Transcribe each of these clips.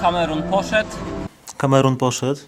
Kamerun poszedł. Kamerun poszedł.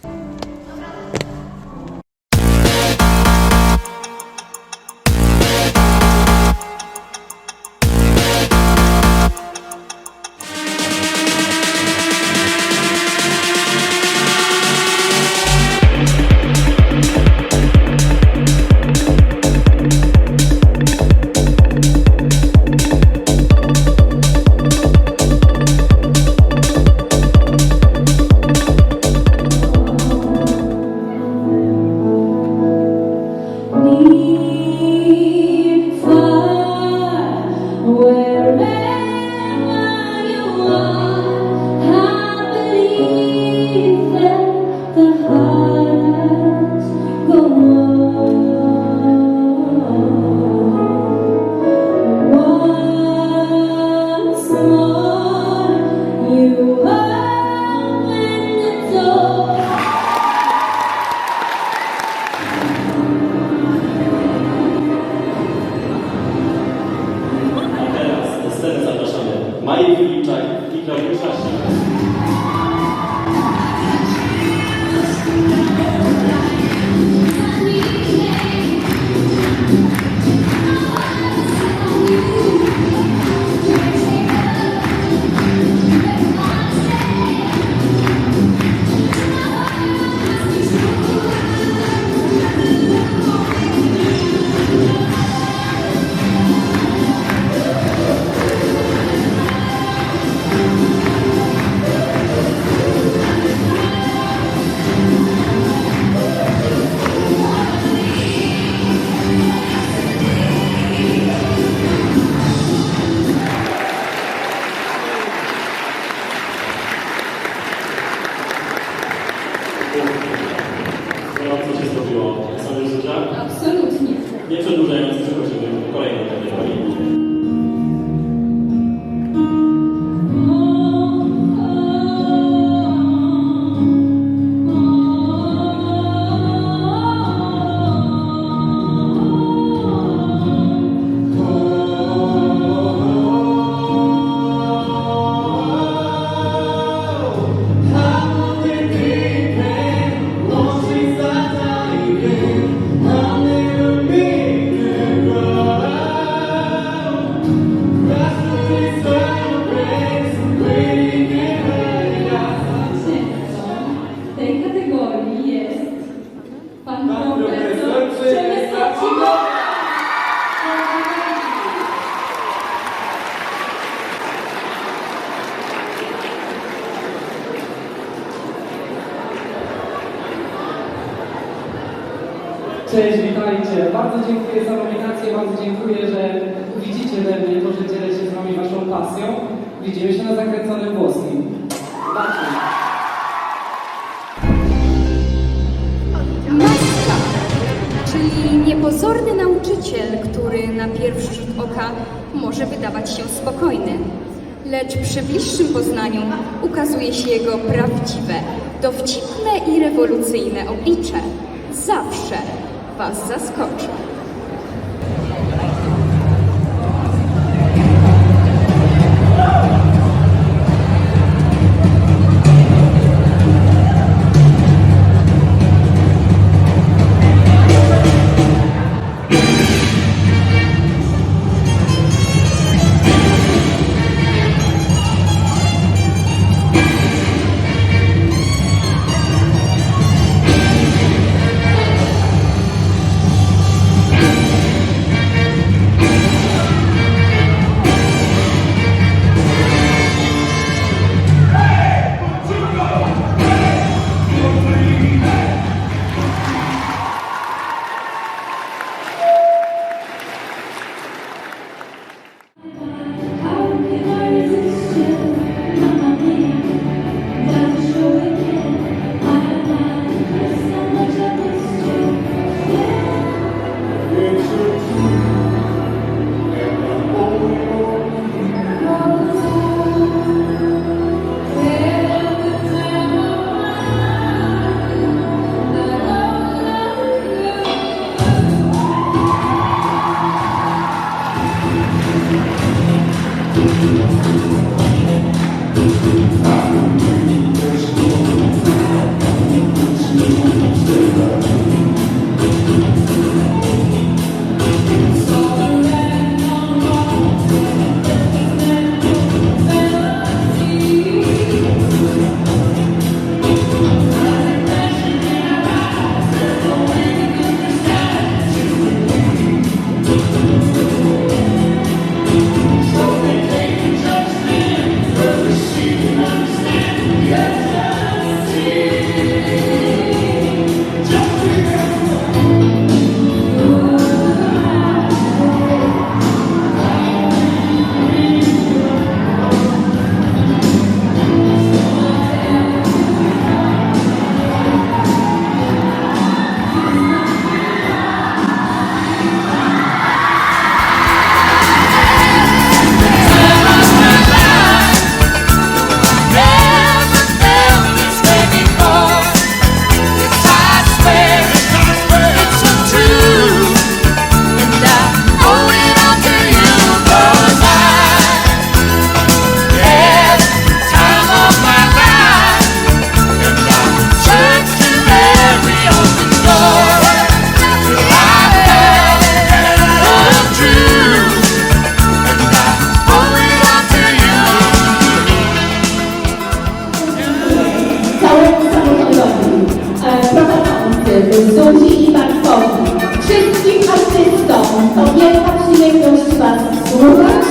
毎日、いた、いた、いたします。Cześć, witajcie. Bardzo dziękuję za nominację, bardzo dziękuję, że widzicie we mnie to, że dzielę się z wami waszą pasją. Widzimy się na zakręconym włoskim. Maska, czyli niepozorny nauczyciel, który na pierwszy rzut oka może wydawać się spokojny. Lecz przy bliższym poznaniu ukazuje się jego prawdziwe, dowcipne i rewolucyjne oblicze. Zawsze Was zaskoczy. Thank you.